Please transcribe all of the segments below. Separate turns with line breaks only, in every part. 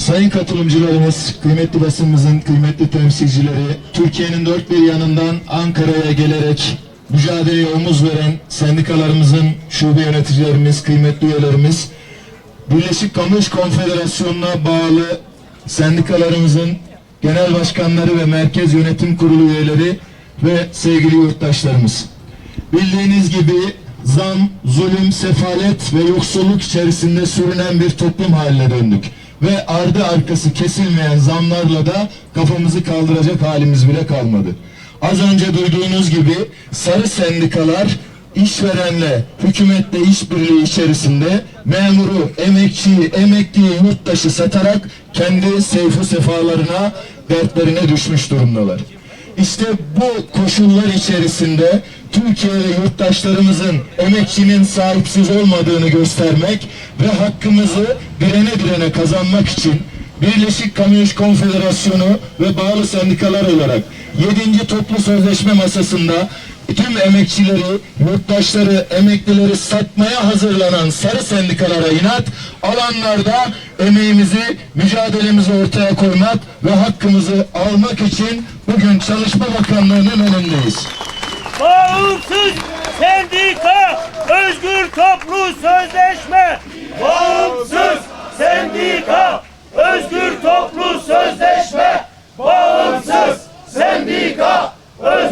Sayın katılımcılarımız, kıymetli basınımızın kıymetli temsilcileri, Türkiye'nin dört bir yanından Ankara'ya gelerek mücadeleye omuz veren sendikalarımızın şube yöneticilerimiz, kıymetli üyelerimiz, Birleşik Kamu İş Konfederasyonu'na bağlı sendikalarımızın genel başkanları ve merkez yönetim kurulu üyeleri ve sevgili yurttaşlarımız. Bildiğiniz gibi zam, zulüm, sefalet ve yoksulluk içerisinde sürünen bir toplum haline döndük. Ve ardı arkası kesilmeyen zamlarla da kafamızı kaldıracak halimiz bile kalmadı. Az önce duyduğunuz gibi sarı sendikalar işverenle, hükümetle işbirliği içerisinde memuru, emekçiyi, emekliyi, yurttaşı satarak kendi seyfu sefalarına, dertlerine düşmüş durumdalar. İşte bu koşullar içerisinde Türkiye'de yurttaşlarımızın emekçinin sahipsiz olmadığını göstermek ve hakkımızı direne direne kazanmak için Birleşik İş Konfederasyonu ve bağlı sendikalar olarak 7. toplu sözleşme masasında tüm emekçileri, yurttaşları, emeklileri satmaya hazırlanan sarı sendikalara inat, alanlarda emeğimizi, mücadelemizi ortaya koymak ve hakkımızı almak için bugün Çalışma Bakanlığı'nın önündeyiz.
Bağımsız sendika, özgür toplu sözleşme. Bağımsız sendika, özgür toplu sözleşme. Bağımsız sendika, özgür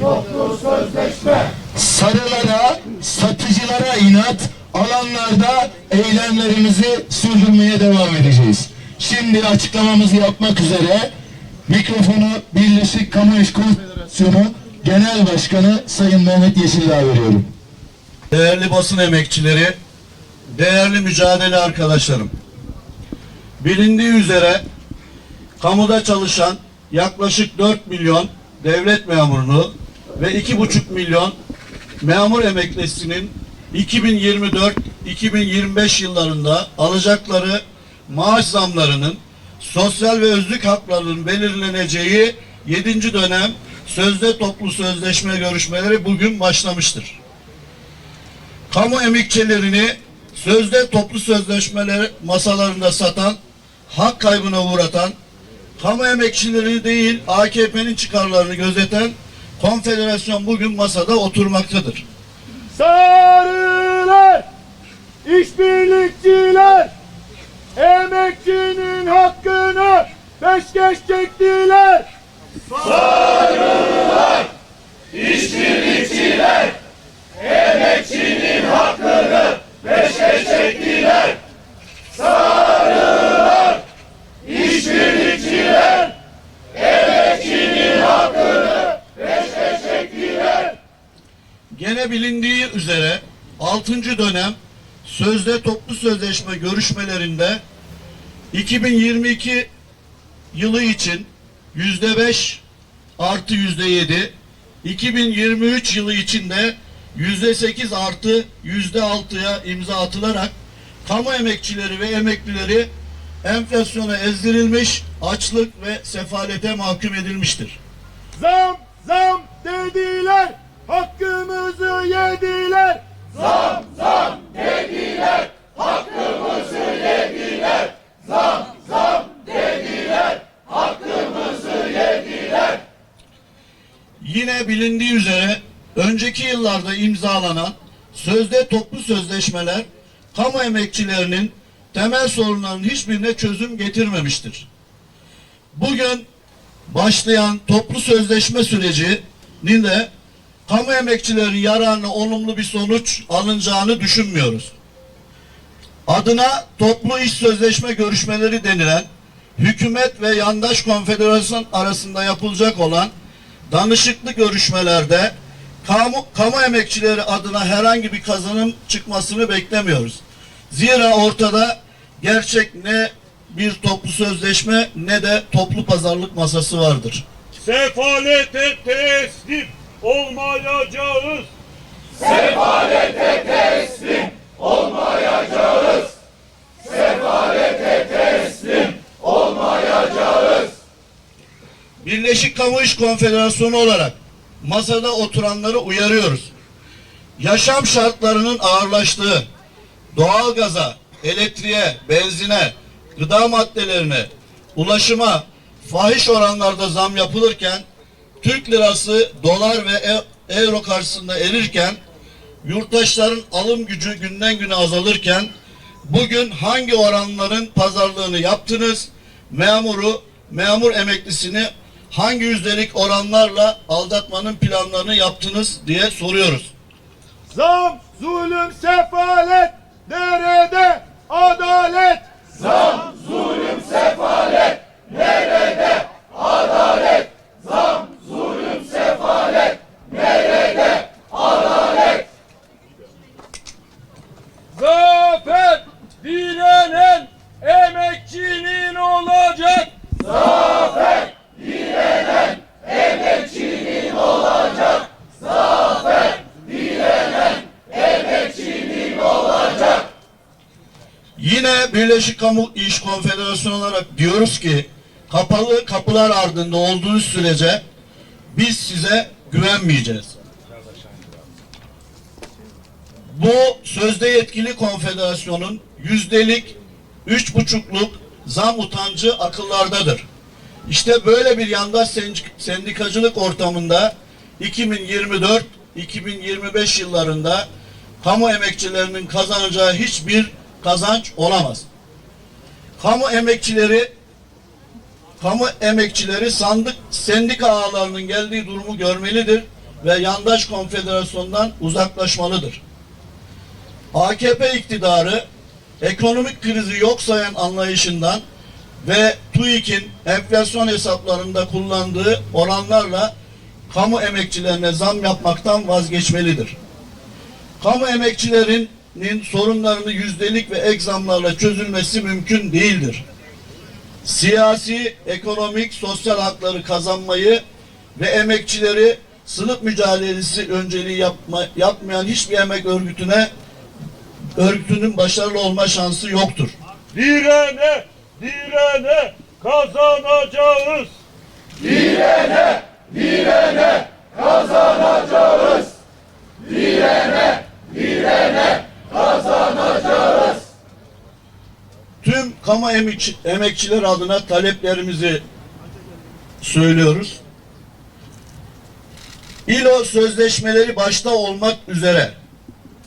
toplu sözleşme.
Sarılara, satıcılara inat, alanlarda eylemlerimizi sürdürmeye devam edeceğiz. Şimdi açıklamamızı yapmak üzere mikrofonu Birleşik Kamu İş Konfederasyonu Genel Başkanı Sayın Mehmet Yeşildağ veriyorum.
Değerli basın emekçileri, değerli mücadele arkadaşlarım. Bilindiği üzere kamuda çalışan yaklaşık 4 milyon devlet memurunu ve 2,5 milyon memur emeklisinin 2024-2025 yıllarında alacakları maaş zamlarının sosyal ve özlük haklarının belirleneceği 7. dönem sözde toplu sözleşme görüşmeleri bugün başlamıştır kamu emekçilerini sözde toplu sözleşmeler masalarında satan, hak kaybına uğratan, kamu emekçilerini değil AKP'nin çıkarlarını gözeten konfederasyon bugün masada oturmaktadır.
Sarılar, işbirlikçiler, emekçinin hakkını peşkeş çektiler.
Gene bilindiği üzere 6. dönem sözde toplu sözleşme görüşmelerinde 2022 yılı için yüzde beş artı yüzde yedi, 2023 yılı için de yüzde sekiz artı yüzde altıya imza atılarak kamu emekçileri ve emeklileri enflasyona ezdirilmiş, açlık ve sefalete mahkum edilmiştir.
Zam, zam dediler, hakkımızı yediler. Zam, zam dediler, hakkımızı yediler. Zam, zam dediler, hakkımızı yediler.
Yine bilindiği üzere önceki yıllarda imzalanan sözde toplu sözleşmeler kamu emekçilerinin temel sorunlarının hiçbirine çözüm getirmemiştir. Bugün başlayan toplu sözleşme sürecinin de kamu emekçilerin yararına olumlu bir sonuç alınacağını düşünmüyoruz. Adına toplu iş sözleşme görüşmeleri denilen hükümet ve yandaş konfederasyon arasında yapılacak olan danışıklı görüşmelerde kamu, kamu emekçileri adına herhangi bir kazanım çıkmasını beklemiyoruz. Zira ortada gerçek ne bir toplu sözleşme ne de toplu pazarlık masası vardır.
Sefalete teslim olmayacağız.
Birleşik Kamu İş Konfederasyonu olarak masada oturanları uyarıyoruz. yaşam şartlarının ağırlaştığı, doğalgaza, elektriğe, benzine, gıda maddelerine, ulaşıma fahiş oranlarda zam yapılırken, Türk lirası dolar ve e- euro karşısında erirken, yurttaşların alım gücü günden güne azalırken, bugün hangi oranların pazarlığını yaptınız? Memuru, memur emeklisini hangi yüzdelik oranlarla aldatmanın planlarını yaptınız diye soruyoruz.
Zam, zulüm, sefalet nerede adalet? Zam, zulüm, sefalet nerede adalet? Zam, zulüm, sefalet nerede adalet? Zafer direnen emekçinin olacak.
Yine Birleşik Konfederasyonu olarak diyoruz ki kapalı kapılar ardında olduğunuz sürece biz size güvenmeyeceğiz. Bu sözde yetkili konfederasyonun yüzdelik, üç buçukluk zam utancı akıllardadır. İşte böyle bir yandaş sen- sendikacılık ortamında 2024-2025 yıllarında kamu emekçilerinin kazanacağı hiçbir kazanç olamaz. Kamu emekçileri kamu emekçileri sandık sendika ağalarının geldiği durumu görmelidir ve yandaş konfederasyondan uzaklaşmalıdır. AKP iktidarı ekonomik krizi yok sayan anlayışından ve TÜİK'in enflasyon hesaplarında kullandığı oranlarla kamu emekçilerine zam yapmaktan vazgeçmelidir. Kamu emekçilerinin sorunlarını yüzdelik ve ek çözülmesi mümkün değildir. Siyasi, ekonomik, sosyal hakları kazanmayı ve emekçileri sınıf mücadelesi önceliği yapma, yapmayan hiçbir emek örgütüne örgütünün başarılı olma şansı yoktur.
Direne, direne kazanacağız.
Tüm kamu emekçi, emekçiler adına taleplerimizi söylüyoruz. İLO sözleşmeleri başta olmak üzere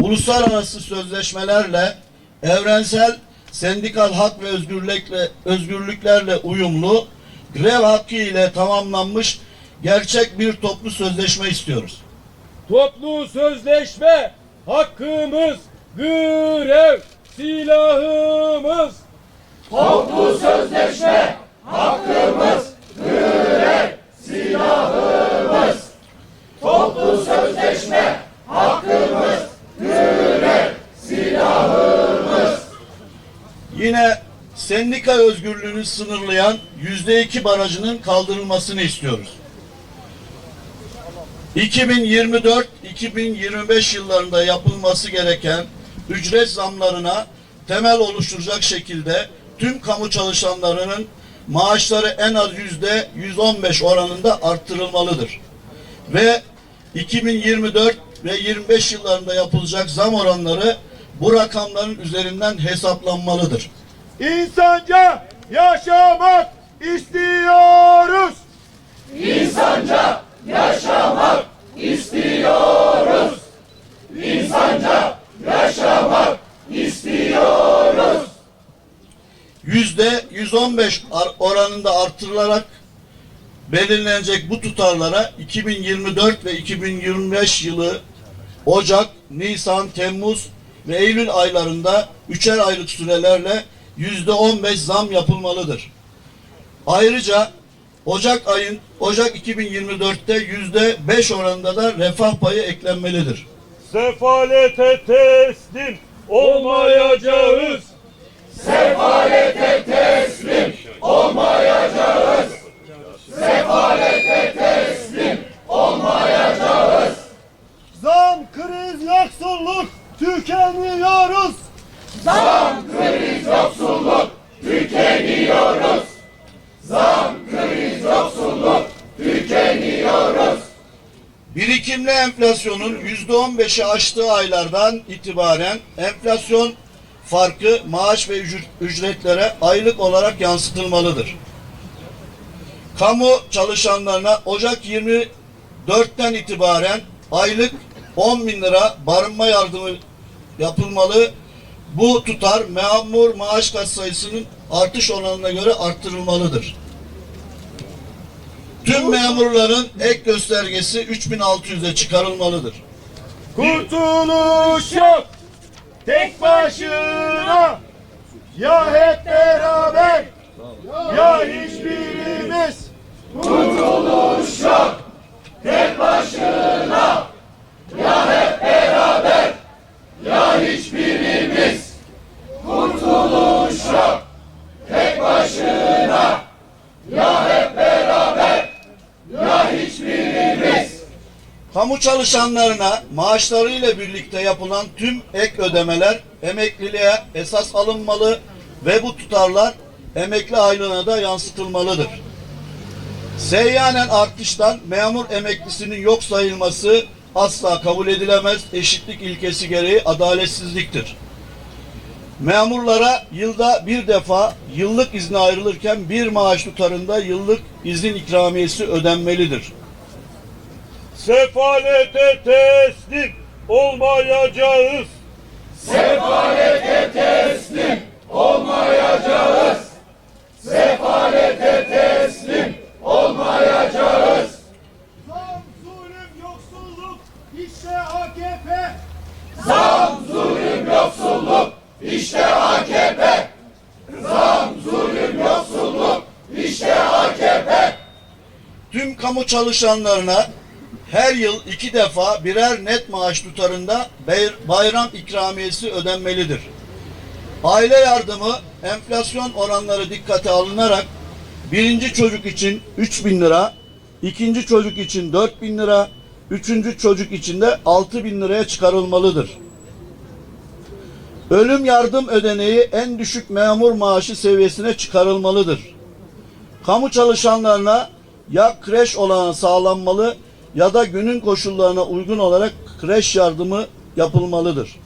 uluslararası sözleşmelerle evrensel sendikal hak ve özgürlükle, özgürlüklerle uyumlu grev hakkı ile tamamlanmış gerçek bir toplu sözleşme istiyoruz.
Toplu sözleşme hakkımız, grev silahımız. Toplu sözleşme hakkımız, grev silahımız. Toplu sözleşme hakkımız, grev silahımız.
Yine sendika özgürlüğünü sınırlayan yüzde iki barajının kaldırılmasını istiyoruz. 2024-2025 yıllarında yapılması gereken ücret zamlarına temel oluşturacak şekilde tüm kamu çalışanlarının maaşları en az yüzde 115 oranında arttırılmalıdır. Ve 2024 ve 25 yıllarında yapılacak zam oranları bu rakamların üzerinden hesaplanmalıdır.
İnsanca yaşamak istiyoruz. İnsanca yaşamak istiyoruz. İnsanca yaşamak istiyoruz.
yüzde 115 ar- oranında artırılarak belirlenecek bu tutarlara 2024 ve 2025 yılı Ocak, Nisan, Temmuz ve Eylül aylarında üçer aylık sürelerle yüzde 15 zam yapılmalıdır. Ayrıca Ocak ayın Ocak 2024'te yüzde 5 oranında da refah payı eklenmelidir.
Sefalete teslim olmayacağız. Sefalete teslim olmayacağız. Sefalete teslim olmayacağız. Zam, kriz, yoksulluk tükeniyoruz. Zam, kriz, yoksulluk tükeniyoruz. Zam, kriz, yoksulluk tükeniyoruz.
Birikimli enflasyonun yüzde on beşi aştığı aylardan itibaren enflasyon farkı maaş ve ücret- ücretlere aylık olarak yansıtılmalıdır. Kamu çalışanlarına Ocak 24'ten itibaren aylık 10 bin lira barınma yardımı yapılmalı. Bu tutar memur maaş kat sayısının artış oranına göre arttırılmalıdır. Tüm memurların ek göstergesi 3600'e çıkarılmalıdır.
Kurtuluş yok. Tek başına. Ya hep beraber. Ya hiçbirimiz. Kurtuluş yok. Tek başına. Ya hep beraber. Ya hiçbirimiz. Kurtuluş yok. Tek başına. Ya hep
Kamu çalışanlarına maaşlarıyla birlikte yapılan tüm ek ödemeler emekliliğe esas alınmalı ve bu tutarlar emekli aylığına da yansıtılmalıdır. Seyyanen artıştan memur emeklisinin yok sayılması asla kabul edilemez. Eşitlik ilkesi gereği adaletsizliktir. Memurlara yılda bir defa yıllık izne ayrılırken bir maaş tutarında yıllık izin ikramiyesi ödenmelidir.
Sefalete teslim olmayacağız. Sefalete teslim olmayacağız. Sefalete teslim olmayacağız. Zam, zulüm, yoksulluk, işte AKP. Zam, zulüm, yoksulluk, işte AKP. Zam, zulüm, yoksulluk, işte AKP.
Tüm kamu çalışanlarına her yıl iki defa birer net maaş tutarında bayram ikramiyesi ödenmelidir. Aile yardımı enflasyon oranları dikkate alınarak birinci çocuk için 3 bin lira, ikinci çocuk için 4 bin lira, üçüncü çocuk için de 6 bin liraya çıkarılmalıdır. Ölüm yardım ödeneği en düşük memur maaşı seviyesine çıkarılmalıdır. Kamu çalışanlarına ya kreş olanağı sağlanmalı ya da günün koşullarına uygun olarak kreş yardımı yapılmalıdır.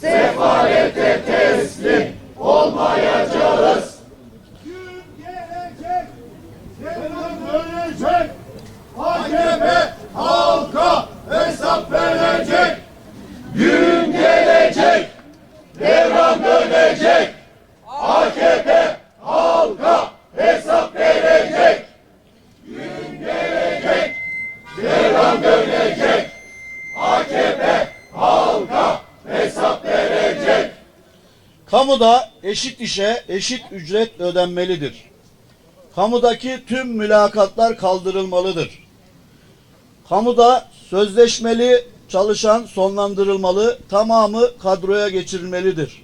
Sefalete teslim olmayacağız. Gün gelecek, devran dönecek. AKP halka hesap verecek. Gün gelecek, devran dönecek. AKP halka hesap verecek. Gün gelecek, devran dönecek. AKP halka hesap verecek.
Kamuda eşit işe eşit ücret ödenmelidir. Kamudaki tüm mülakatlar kaldırılmalıdır. Kamuda sözleşmeli çalışan sonlandırılmalı, tamamı kadroya geçirilmelidir.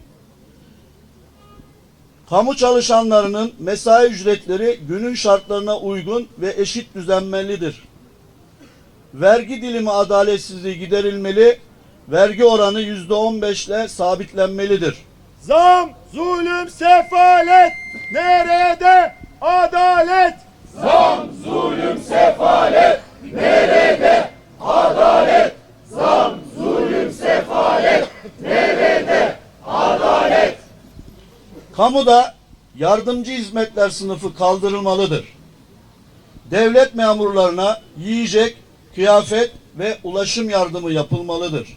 Kamu çalışanlarının mesai ücretleri günün şartlarına uygun ve eşit düzenlenmelidir. Vergi dilimi adaletsizliği giderilmeli, vergi oranı yüzde on ile sabitlenmelidir.
Zam, zulüm, sefalet nerede adalet? Zam, zulüm, sefalet nerede adalet? Zam, zulüm, sefalet nerede adalet?
Kamuda yardımcı hizmetler sınıfı kaldırılmalıdır. Devlet memurlarına yiyecek, kıyafet ve ulaşım yardımı yapılmalıdır.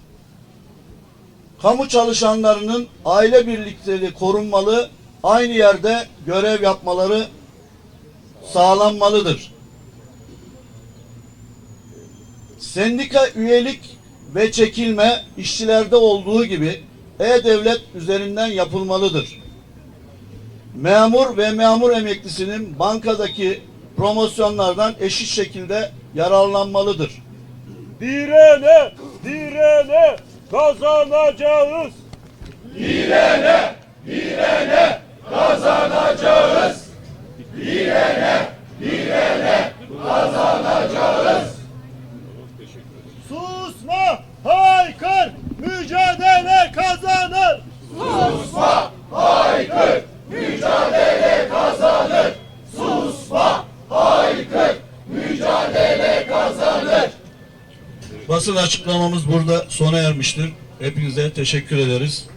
Kamu çalışanlarının aile birlikleri korunmalı, aynı yerde görev yapmaları sağlanmalıdır. Sendika üyelik ve çekilme işçilerde olduğu gibi e-devlet üzerinden yapılmalıdır. Memur ve memur emeklisinin bankadaki promosyonlardan eşit şekilde yararlanmalıdır.
Direne, direne kazanacağız. Direne, direne kazanacağız. Direne, direne kazanacağız. Susma, haykır, mücadele kazanır. Susma,
Basın açıklamamız burada sona ermiştir. Hepinize teşekkür ederiz.